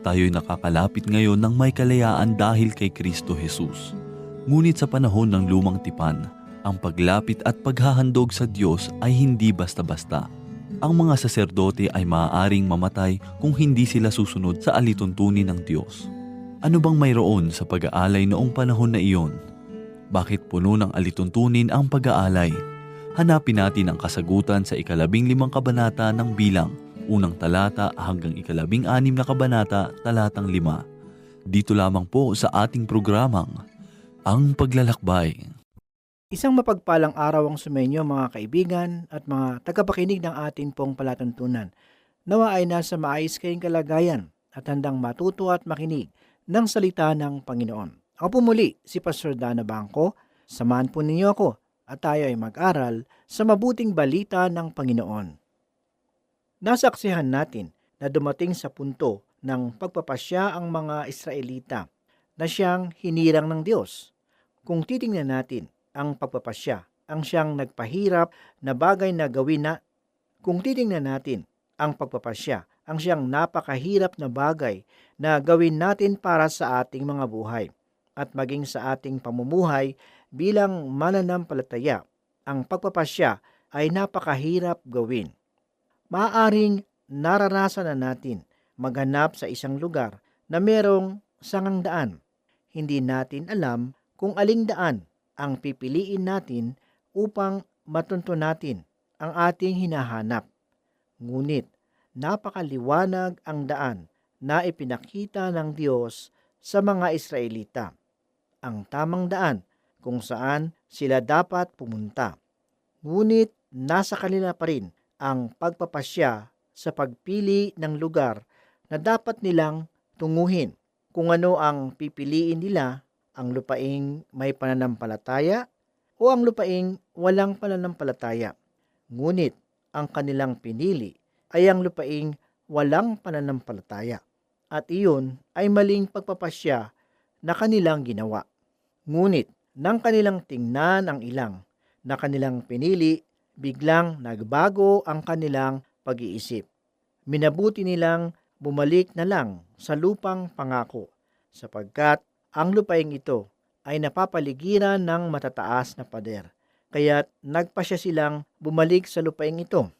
tayo'y nakakalapit ngayon ng may kalayaan dahil kay Kristo Jesus. Ngunit sa panahon ng lumang tipan, ang paglapit at paghahandog sa Diyos ay hindi basta-basta. Ang mga saserdote ay maaaring mamatay kung hindi sila susunod sa alituntunin ng Diyos. Ano bang mayroon sa pag-aalay noong panahon na iyon? Bakit puno ng alituntunin ang pag-aalay? Hanapin natin ang kasagutan sa ikalabing limang kabanata ng bilang unang talata hanggang ikalabing anim na kabanata, talatang lima. Dito lamang po sa ating programang, Ang Paglalakbay. Isang mapagpalang araw ang sumenyo mga kaibigan at mga tagapakinig ng atin pong palatuntunan. Nawa ay nasa maayos kayong kalagayan at handang matuto at makinig ng salita ng Panginoon. Ako po muli, si Pastor Dana Bangko. Samahan po ninyo ako at tayo ay mag-aral sa mabuting balita ng Panginoon. Nasaksihan natin na dumating sa punto ng pagpapasya ang mga Israelita na siyang hinirang ng Diyos. Kung titingnan natin ang pagpapasya, ang siyang nagpahirap na bagay na gawin na kung titingnan natin ang pagpapasya, ang siyang napakahirap na bagay na gawin natin para sa ating mga buhay at maging sa ating pamumuhay bilang mananampalataya, ang pagpapasya ay napakahirap gawin maaaring naranasan na natin maghanap sa isang lugar na merong sangang daan. Hindi natin alam kung aling daan ang pipiliin natin upang matunto natin ang ating hinahanap. Ngunit napakaliwanag ang daan na ipinakita ng Diyos sa mga Israelita. Ang tamang daan kung saan sila dapat pumunta. Ngunit nasa kanila pa rin ang pagpapasya sa pagpili ng lugar na dapat nilang tunguhin. Kung ano ang pipiliin nila, ang lupaing may pananampalataya o ang lupaing walang pananampalataya. Ngunit ang kanilang pinili ay ang lupaing walang pananampalataya at iyon ay maling pagpapasya na kanilang ginawa. Ngunit nang kanilang tingnan ang ilang na kanilang pinili biglang nagbago ang kanilang pag-iisip. Minabuti nilang bumalik na lang sa lupang pangako sapagkat ang lupaing ito ay napapaligiran ng matataas na pader. Kaya't nagpasya silang bumalik sa lupaing ito.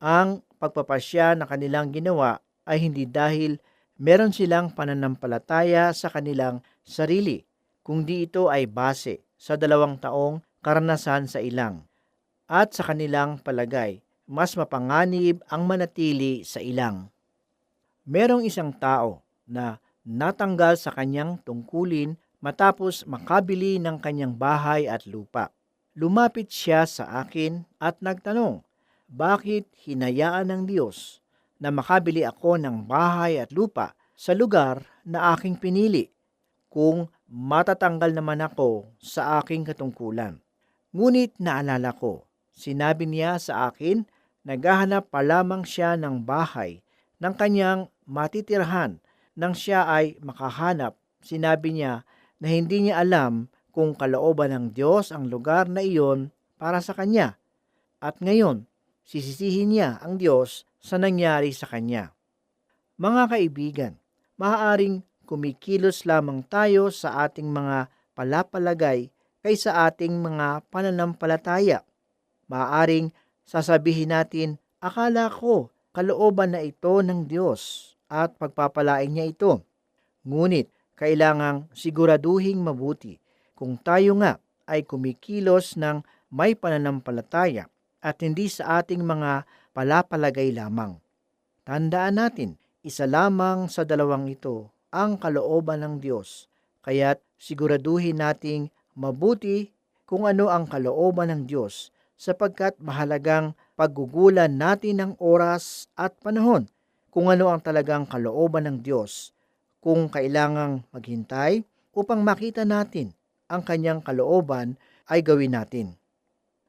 Ang pagpapasya na kanilang ginawa ay hindi dahil meron silang pananampalataya sa kanilang sarili, kundi ito ay base sa dalawang taong karanasan sa ilang at sa kanilang palagay, mas mapanganib ang manatili sa ilang. Merong isang tao na natanggal sa kanyang tungkulin matapos makabili ng kanyang bahay at lupa. Lumapit siya sa akin at nagtanong, bakit hinayaan ng Diyos na makabili ako ng bahay at lupa sa lugar na aking pinili kung matatanggal naman ako sa aking katungkulan. Ngunit naalala ko Sinabi niya sa akin, naghahanap pa lamang siya ng bahay ng kanyang matitirhan nang siya ay makahanap. Sinabi niya na hindi niya alam kung kalooban ng Diyos ang lugar na iyon para sa kanya. At ngayon, sisisihin niya ang Diyos sa nangyari sa kanya. Mga kaibigan, maaaring kumikilos lamang tayo sa ating mga palapalagay kaysa ating mga pananampalataya Maaring sasabihin natin, akala ko kalooban na ito ng Diyos at pagpapalain niya ito. Ngunit kailangang siguraduhing mabuti kung tayo nga ay kumikilos ng may pananampalataya at hindi sa ating mga palapalagay lamang. Tandaan natin, isa lamang sa dalawang ito ang kalooban ng Diyos. Kaya't siguraduhin nating mabuti kung ano ang kalooban ng Diyos sapagkat mahalagang paggugulan natin ng oras at panahon kung ano ang talagang kalooban ng Diyos, kung kailangang maghintay upang makita natin ang kanyang kalooban ay gawin natin.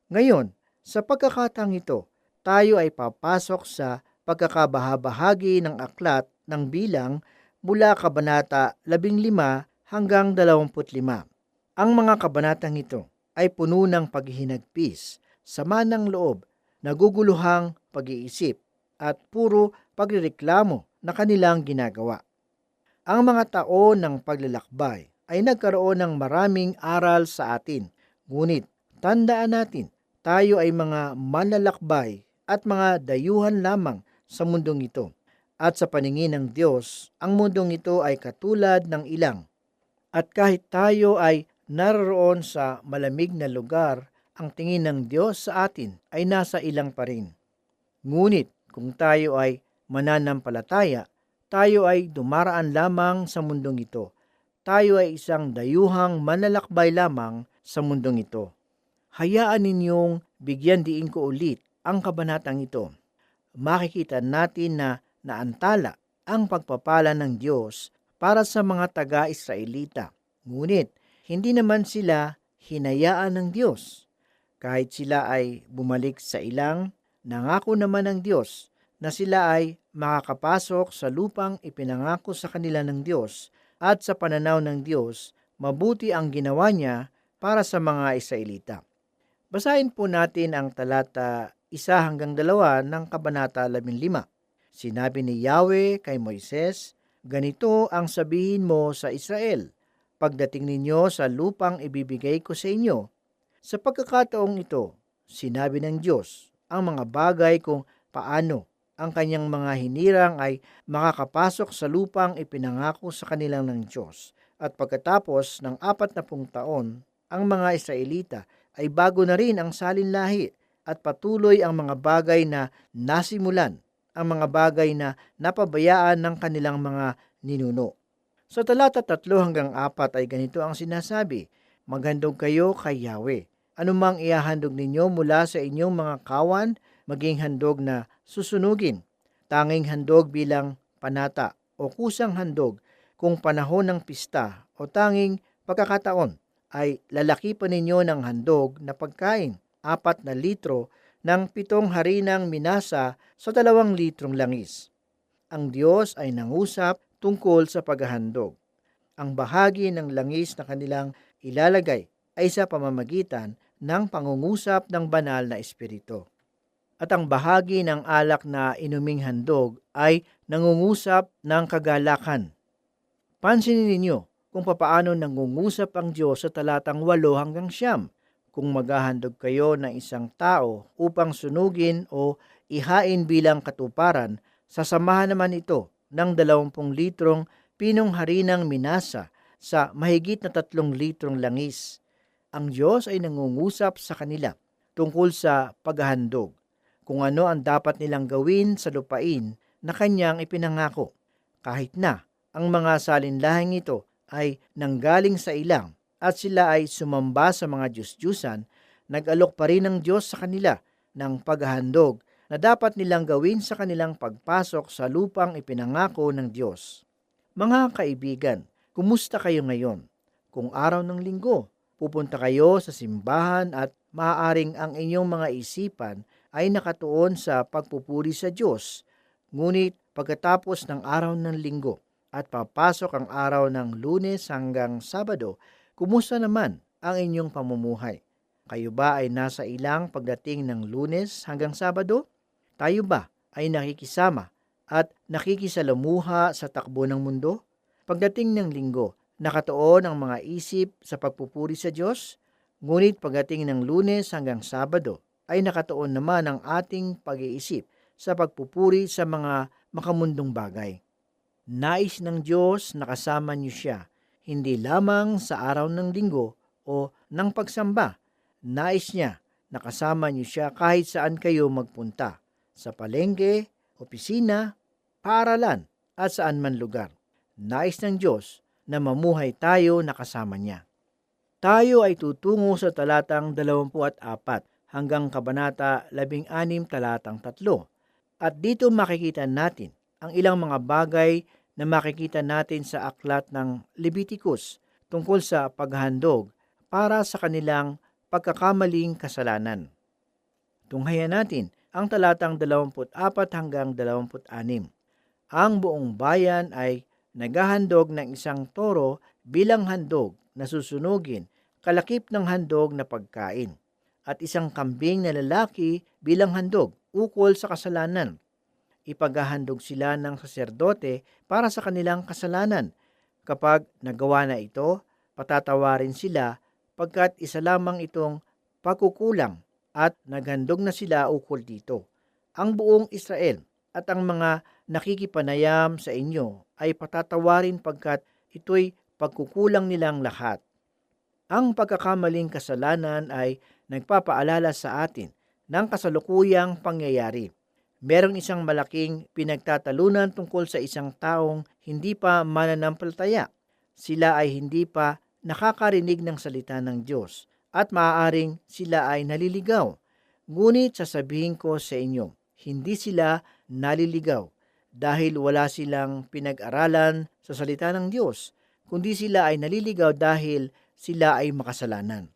Ngayon, sa pagkakatang ito, tayo ay papasok sa pagkakabahabahagi ng aklat ng bilang mula kabanata 15 hanggang 25. Ang mga kabanatang ito ay puno ng paghihinagpis, sama ng loob, naguguluhang pag-iisip, at puro pagrereklamo na kanilang ginagawa. Ang mga taon ng paglalakbay ay nagkaroon ng maraming aral sa atin. Ngunit tandaan natin, tayo ay mga manlalakbay at mga dayuhan lamang sa mundong ito. At sa paningin ng Diyos, ang mundong ito ay katulad ng ilang. At kahit tayo ay naroon sa malamig na lugar, ang tingin ng Diyos sa atin ay nasa ilang pa rin. Ngunit kung tayo ay mananampalataya, tayo ay dumaraan lamang sa mundong ito. Tayo ay isang dayuhang manlalakbay lamang sa mundong ito. Hayaan ninyong bigyan diin ko ulit ang kabanatang ito. Makikita natin na naantala ang pagpapala ng Diyos para sa mga taga-Israelita. Ngunit hindi naman sila hinayaan ng Diyos. Kahit sila ay bumalik sa ilang, nangako naman ng Diyos na sila ay makakapasok sa lupang ipinangako sa kanila ng Diyos at sa pananaw ng Diyos, mabuti ang ginawa niya para sa mga Israelita. Basahin po natin ang talata isa hanggang dalawa ng Kabanata 15. Sinabi ni Yahweh kay Moises, Ganito ang sabihin mo sa Israel, pagdating ninyo sa lupang ibibigay ko sa inyo. Sa pagkakataong ito, sinabi ng Diyos ang mga bagay kung paano ang kanyang mga hinirang ay makakapasok sa lupang ipinangako sa kanilang ng Diyos. At pagkatapos ng apat na pung taon, ang mga Israelita ay bago na rin ang salinlahi at patuloy ang mga bagay na nasimulan, ang mga bagay na napabayaan ng kanilang mga ninuno. Sa talata 3 hanggang 4 ay ganito ang sinasabi, Maghandog kayo kay Yahweh. Anumang ihahandog ninyo mula sa inyong mga kawan, maging handog na susunugin. Tanging handog bilang panata o kusang handog kung panahon ng pista o tanging pagkakataon ay lalaki pa ninyo ng handog na pagkain, apat na litro ng pitong harinang minasa sa dalawang litrong langis. Ang Diyos ay nangusap tungkol sa paghahandog. Ang bahagi ng langis na kanilang ilalagay ay sa pamamagitan ng pangungusap ng banal na espiritu. At ang bahagi ng alak na inuming handog ay nangungusap ng kagalakan. Pansinin ninyo kung papaano nangungusap ang Diyos sa talatang 8 hanggang siyam. Kung maghahandog kayo ng isang tao upang sunugin o ihain bilang katuparan, sasamahan naman ito ng 20 litrong pinong harinang minasa sa mahigit na tatlong litrong langis. Ang Diyos ay nangungusap sa kanila tungkol sa paghahandog, kung ano ang dapat nilang gawin sa lupain na kanyang ipinangako. Kahit na ang mga salinlahing ito ay nanggaling sa ilang at sila ay sumamba sa mga Diyos-Diyusan, nag-alok pa rin ng Diyos sa kanila ng paghahandog na dapat nilang gawin sa kanilang pagpasok sa lupang ipinangako ng Diyos. Mga kaibigan, kumusta kayo ngayon? Kung araw ng linggo, pupunta kayo sa simbahan at maaaring ang inyong mga isipan ay nakatuon sa pagpupuri sa Diyos. Ngunit pagkatapos ng araw ng linggo at papasok ang araw ng lunes hanggang sabado, kumusta naman ang inyong pamumuhay? Kayo ba ay nasa ilang pagdating ng lunes hanggang sabado? Tayo ba ay nakikisama at nakikisalamuha sa takbo ng mundo? Pagdating ng linggo, nakatuon ang mga isip sa pagpupuri sa Diyos, ngunit pagdating ng lunes hanggang sabado ay nakatuon naman ang ating pag-iisip sa pagpupuri sa mga makamundong bagay. Nais ng Diyos na kasama niyo siya, hindi lamang sa araw ng linggo o ng pagsamba. Nais niya na kasama niyo siya kahit saan kayo magpunta, sa palengke, opisina, paaralan at saan man lugar. Nais ng Diyos na mamuhay tayo na kasama niya. Tayo ay tutungo sa talatang 24 hanggang kabanata 16 talatang 3. At dito makikita natin ang ilang mga bagay na makikita natin sa aklat ng Leviticus tungkol sa paghandog para sa kanilang pagkakamaling kasalanan. Tunghayan natin ang talatang 24 hanggang 26. Ang buong bayan ay naghahandog ng isang toro bilang handog na susunugin, kalakip ng handog na pagkain, at isang kambing na lalaki bilang handog ukol sa kasalanan. Ipaghahandog sila ng saserdote para sa kanilang kasalanan. Kapag nagawa na ito, patatawarin sila pagkat isa lamang itong pagkukulang at naghandog na sila ukol dito. Ang buong Israel at ang mga nakikipanayam sa inyo ay patatawarin pagkat ito'y pagkukulang nilang lahat. Ang pagkakamaling kasalanan ay nagpapaalala sa atin ng kasalukuyang pangyayari. Merong isang malaking pinagtatalunan tungkol sa isang taong hindi pa mananampalataya. Sila ay hindi pa nakakarinig ng salita ng Diyos at maaaring sila ay naliligaw. Ngunit sasabihin ko sa inyo, hindi sila naliligaw dahil wala silang pinag-aralan sa salita ng Diyos, kundi sila ay naliligaw dahil sila ay makasalanan.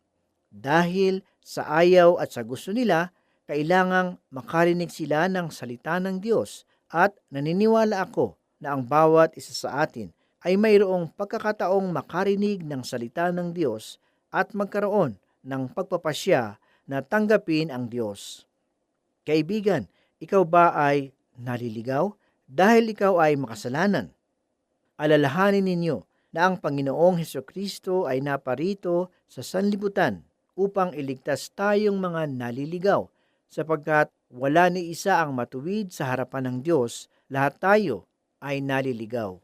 Dahil sa ayaw at sa gusto nila, kailangang makarinig sila ng salita ng Diyos at naniniwala ako na ang bawat isa sa atin ay mayroong pagkakataong makarinig ng salita ng Diyos at magkaroon ng pagpapasya na tanggapin ang Diyos. Kaibigan, ikaw ba ay naliligaw dahil ikaw ay makasalanan? Alalahanin ninyo na ang Panginoong Heso Kristo ay naparito sa sanlibutan upang iligtas tayong mga naliligaw sapagkat wala ni isa ang matuwid sa harapan ng Diyos, lahat tayo ay naliligaw.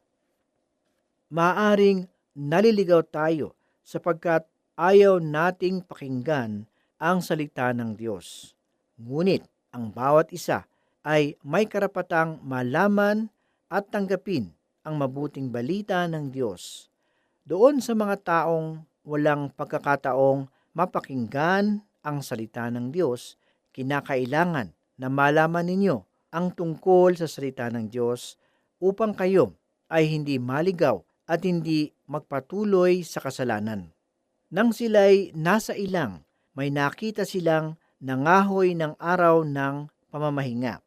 Maaring naliligaw tayo sapagkat ayaw nating pakinggan ang salita ng Diyos. Ngunit ang bawat isa ay may karapatang malaman at tanggapin ang mabuting balita ng Diyos. Doon sa mga taong walang pagkakataong mapakinggan ang salita ng Diyos, kinakailangan na malaman ninyo ang tungkol sa salita ng Diyos upang kayo ay hindi maligaw at hindi magpatuloy sa kasalanan. Nang sila'y nasa ilang, may nakita silang nangahoy ng araw ng pamamahinga.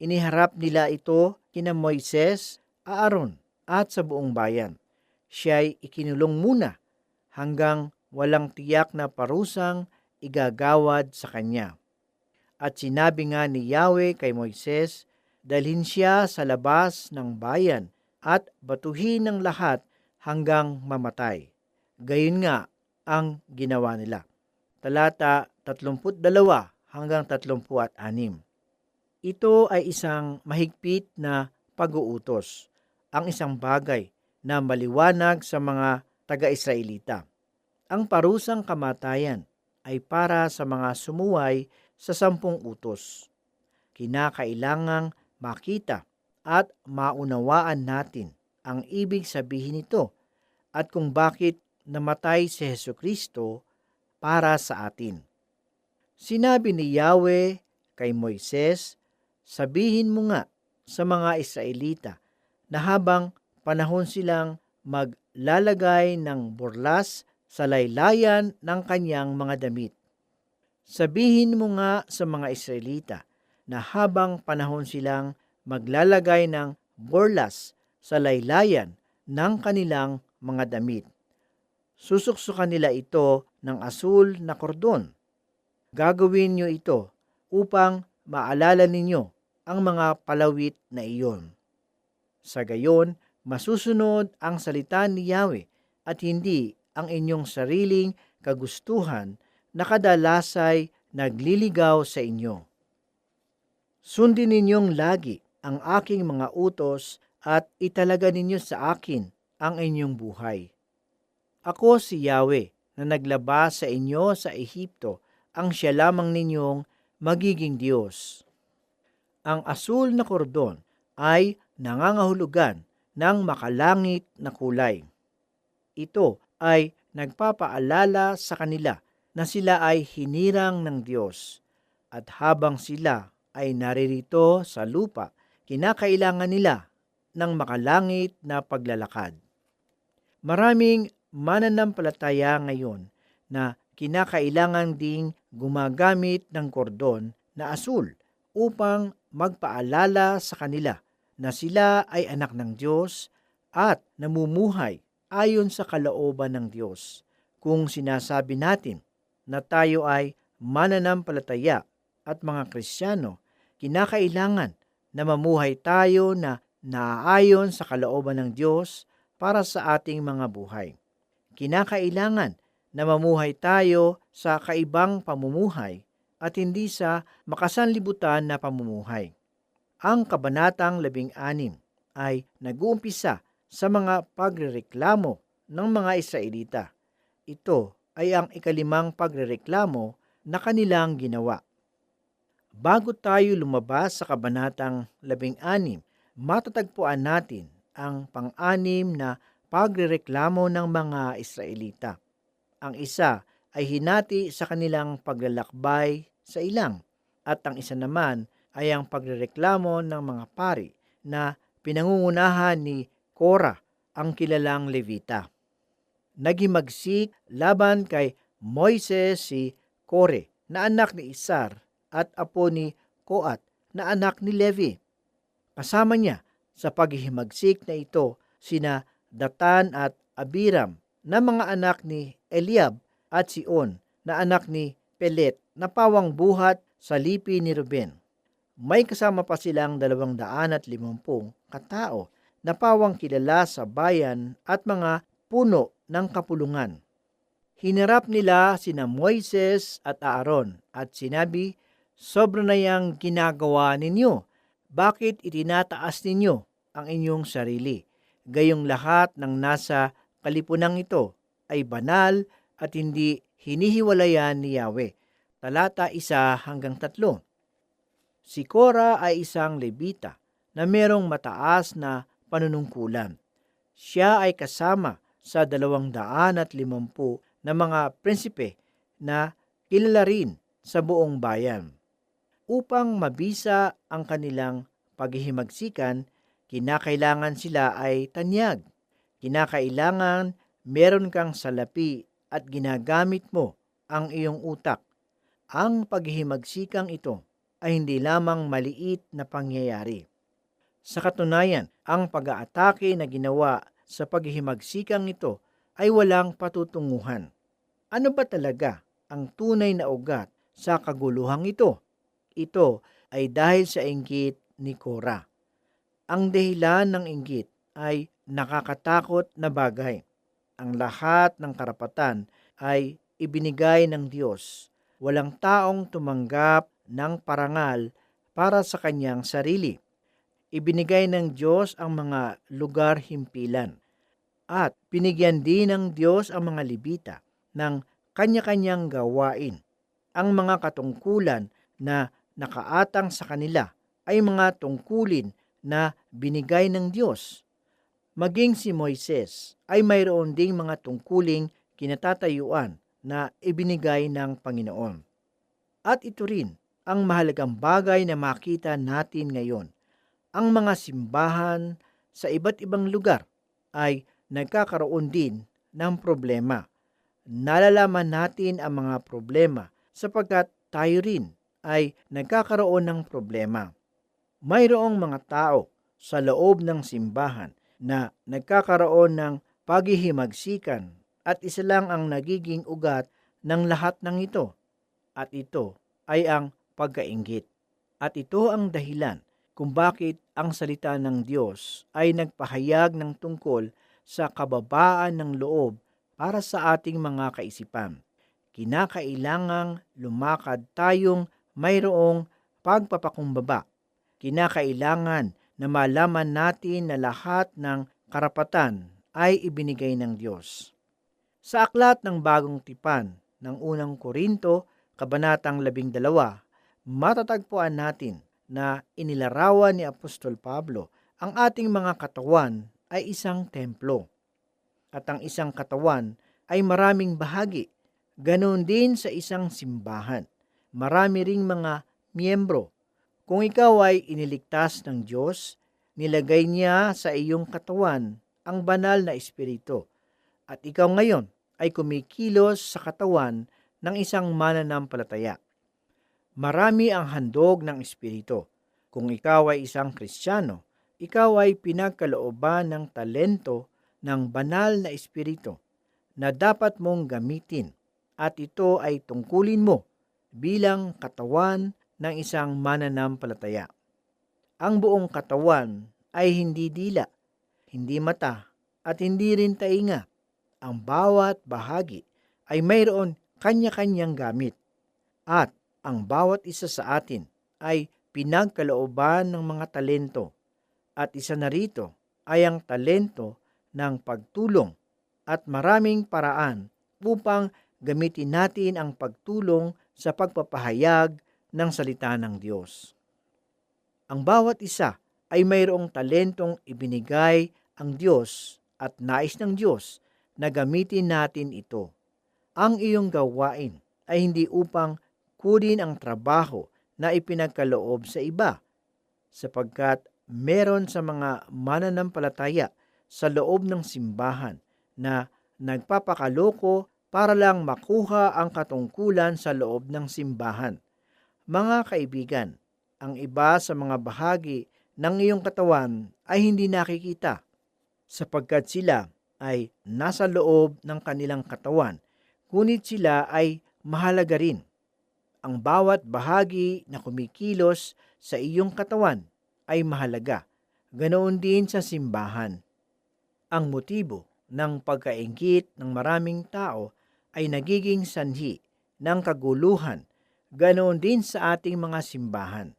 Iniharap nila ito kina Moises, Aaron at sa buong bayan. Siya'y ikinulong muna hanggang walang tiyak na parusang igagawad sa kanya. At sinabi nga ni Yahweh kay Moises, dalhin siya sa labas ng bayan at batuhin ng lahat hanggang mamatay. Gayon nga ang ginawa nila. Talata 32 hanggang 36. Ito ay isang mahigpit na pag-uutos, ang isang bagay na maliwanag sa mga taga-Israelita. Ang parusang kamatayan ay para sa mga sumuway sa sampung utos. Kinakailangang makita at maunawaan natin ang ibig sabihin nito at kung bakit namatay si Heso Kristo para sa atin. Sinabi ni Yahweh kay Moises, sabihin mo nga sa mga Israelita na habang panahon silang maglalagay ng burlas sa laylayan ng kanyang mga damit. Sabihin mo nga sa mga Israelita na habang panahon silang maglalagay ng burlas sa laylayan ng kanilang mga damit. Susuksukan nila ito ng asul na kordon. Gagawin niyo ito upang maalala ninyo ang mga palawit na iyon. Sa gayon, masusunod ang salita ni Yahweh at hindi ang inyong sariling kagustuhan na kadalasay nagliligaw sa inyo. Sundin ninyong lagi ang aking mga utos at italaga ninyo sa akin ang inyong buhay. Ako si Yahweh na naglabas sa inyo sa Ehipto, ang siya lamang ninyong magiging Diyos. Ang asul na kordon ay nangangahulugan ng makalangit na kulay. Ito ay nagpapaalala sa kanila na sila ay hinirang ng Diyos at habang sila ay naririto sa lupa, kinakailangan nila ng makalangit na paglalakad. Maraming mananampalataya ngayon na kinakailangan ding gumagamit ng kordon na asul upang magpaalala sa kanila na sila ay anak ng Diyos at namumuhay ayon sa kalooban ng Diyos. Kung sinasabi natin na tayo ay mananampalataya at mga Kristiyano, kinakailangan na mamuhay tayo na naaayon sa kalooban ng Diyos para sa ating mga buhay. Kinakailangan na mamuhay tayo sa kaibang pamumuhay at hindi sa makasanlibutan na pamumuhay. Ang Kabanatang 16 ay nag-uumpisa sa mga pagrereklamo ng mga Israelita. Ito ay ang ikalimang pagrereklamo na kanilang ginawa. Bago tayo lumabas sa Kabanatang 16, matatagpuan natin ang pang-anim na pagrereklamo ng mga Israelita. Ang isa ay hinati sa kanilang paglalakbay sa ilang at ang isa naman ay ang pagrereklamo ng mga pari na pinangungunahan ni Kora, ang kilalang Levita. Nagimagsik laban kay Moises si Kore na anak ni Isar at apo ni Koat na anak ni Levi. Kasama niya sa paghihimagsik na ito sina Datan at Abiram na mga anak ni Eliab at Sion na anak ni Pelet na pawang buhat sa lipi ni Ruben. May kasama pa silang dalawang daan at limampung katao na pawang kilala sa bayan at mga puno ng kapulungan. Hinarap nila sina Moises at Aaron at sinabi, Sobra na yang ginagawa ninyo. Bakit itinataas ninyo ang inyong sarili? Gayong lahat ng nasa kalipunang ito ay banal at hindi hinihiwalayan ni Yahweh. Talata isa hanggang tatlo. Si Kora ay isang Levita na merong mataas na panunungkulan. Siya ay kasama sa dalawang daan at limampu na mga prinsipe na kilala rin sa buong bayan. Upang mabisa ang kanilang paghihimagsikan, kinakailangan sila ay tanyag. Kinakailangan meron kang salapi at ginagamit mo ang iyong utak. Ang paghihimagsikang ito ay hindi lamang maliit na pangyayari. Sa katunayan, ang pag-aatake na ginawa sa paghihimagsikang ito ay walang patutunguhan. Ano ba talaga ang tunay na ugat sa kaguluhang ito? Ito ay dahil sa inggit ni Cora. Ang dahilan ng inggit ay nakakatakot na bagay. Ang lahat ng karapatan ay ibinigay ng Diyos. Walang taong tumanggap ng parangal para sa kanyang sarili. Ibinigay ng Diyos ang mga lugar himpilan. At binigyan din ng Diyos ang mga libita ng kanya-kanyang gawain. Ang mga katungkulan na nakaatang sa kanila ay mga tungkulin na binigay ng Diyos. Maging si Moises ay mayroon ding mga tungkuling kinatatayuan na ibinigay ng Panginoon. At ito rin ang mahalagang bagay na makita natin ngayon. Ang mga simbahan sa iba't ibang lugar ay nagkakaroon din ng problema. Nalalaman natin ang mga problema sapagkat tayo rin ay nagkakaroon ng problema. Mayroong mga tao sa loob ng simbahan na nagkakaroon ng paghihimagsikan at isa lang ang nagiging ugat ng lahat ng ito. At ito ay ang pagkaingit. At ito ang dahilan kung bakit ang salita ng Diyos ay nagpahayag ng tungkol sa kababaan ng loob para sa ating mga kaisipan. Kinakailangang lumakad tayong mayroong pagpapakumbaba. Kinakailangan na malaman natin na lahat ng karapatan ay ibinigay ng Diyos. Sa aklat ng bagong tipan ng unang Korinto, kabanatang 12, matatagpuan natin na inilarawan ni Apostol Pablo ang ating mga katawan ay isang templo. At ang isang katawan ay maraming bahagi. Ganon din sa isang simbahan. Marami ring mga miyembro. Kung ikaw ay iniligtas ng Diyos, nilagay niya sa iyong katawan ang banal na espiritu. At ikaw ngayon ay kumikilos sa katawan ng isang mananampalataya. Marami ang handog ng Espiritu. Kung ikaw ay isang Kristiyano, ikaw ay pinagkalooban ng talento ng banal na Espiritu na dapat mong gamitin at ito ay tungkulin mo bilang katawan ng isang mananampalataya. Ang buong katawan ay hindi dila, hindi mata, at hindi rin tainga. Ang bawat bahagi ay mayroon kanya-kanyang gamit. At ang bawat isa sa atin ay pinagkalooban ng mga talento. At isa na rito ay ang talento ng pagtulong at maraming paraan upang gamitin natin ang pagtulong sa pagpapahayag ng salita ng Diyos. Ang bawat isa ay mayroong talentong ibinigay ang Diyos at nais ng Diyos na gamitin natin ito. Ang iyong gawain ay hindi upang kunin ang trabaho na ipinagkaloob sa iba, sapagkat meron sa mga mananampalataya sa loob ng simbahan na nagpapakaloko para lang makuha ang katungkulan sa loob ng simbahan. Mga kaibigan, ang iba sa mga bahagi ng iyong katawan ay hindi nakikita sapagkat sila ay nasa loob ng kanilang katawan, ngunit sila ay mahalaga rin. Ang bawat bahagi na kumikilos sa iyong katawan ay mahalaga, ganoon din sa simbahan. Ang motibo ng pagkaingkit ng maraming tao ay nagiging sanhi ng kaguluhan, ganoon din sa ating mga simbahan.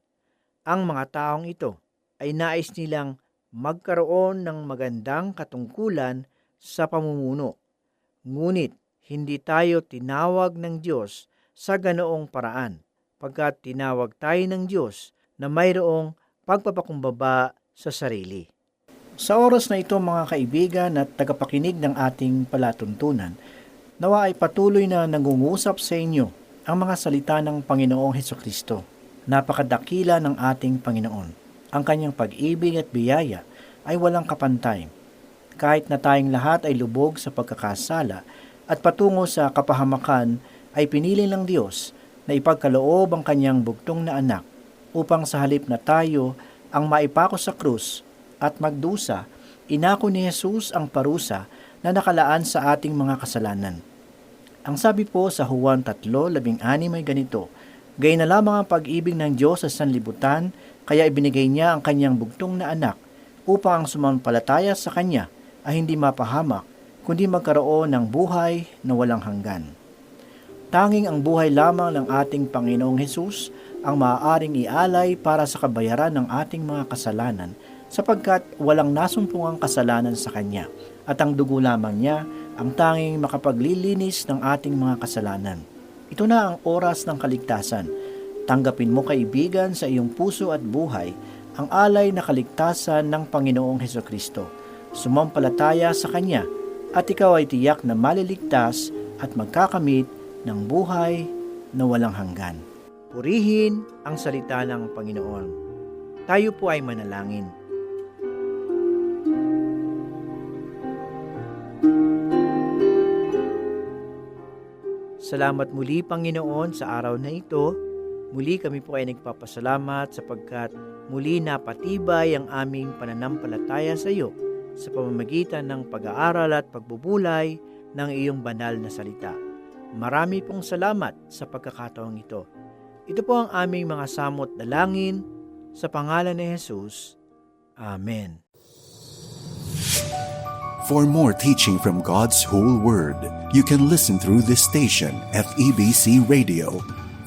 Ang mga taong ito ay nais nilang magkaroon ng magandang katungkulan sa pamumuno. Ngunit hindi tayo tinawag ng Diyos sa ganoong paraan, pagkat tinawag tayo ng Diyos na mayroong pagpapakumbaba sa sarili. Sa oras na ito mga kaibigan at tagapakinig ng ating palatuntunan, nawa ay patuloy na nangungusap sa inyo ang mga salita ng Panginoong Heso Kristo. Napakadakila ng ating Panginoon. Ang kanyang pag-ibig at biyaya ay walang kapantay. Kahit na tayong lahat ay lubog sa pagkakasala at patungo sa kapahamakan, ay pinili ng Diyos na ipagkaloob ang kanyang bugtong na anak upang sa halip na tayo ang maipako sa krus at magdusa, inako ni Jesus ang parusa na nakalaan sa ating mga kasalanan. Ang sabi po sa Juan 3:16 ay ganito, Gay na lamang ang pag-ibig ng Diyos sa sanlibutan, kaya ibinigay niya ang kanyang bugtong na anak upang ang sumampalataya sa kanya ay hindi mapahamak, kundi magkaroon ng buhay na walang hanggan. Tanging ang buhay lamang ng ating Panginoong Hesus ang maaaring ialay para sa kabayaran ng ating mga kasalanan sapagkat walang nasumpungang kasalanan sa Kanya at ang dugo lamang niya ang tanging makapaglilinis ng ating mga kasalanan. Ito na ang oras ng kaligtasan. Tanggapin mo kaibigan sa iyong puso at buhay ang alay na kaligtasan ng Panginoong Heso Kristo. Sumampalataya sa Kanya at ikaw ay tiyak na maliligtas at magkakamit ng buhay na walang hanggan. Purihin ang salita ng Panginoon. Tayo po ay manalangin. Salamat muli Panginoon sa araw na ito. Muli kami po ay nagpapasalamat sapagkat muli napatibay ang aming pananampalataya sa iyo sa pamamagitan ng pag-aaral at pagbubulay ng iyong banal na salita. Marami pong salamat sa pagkakataong ito. Ito po ang aming mga samot dalangin sa pangalan ni Jesus. Amen. For more teaching from God's whole word, you can listen through this station, FEBC Radio.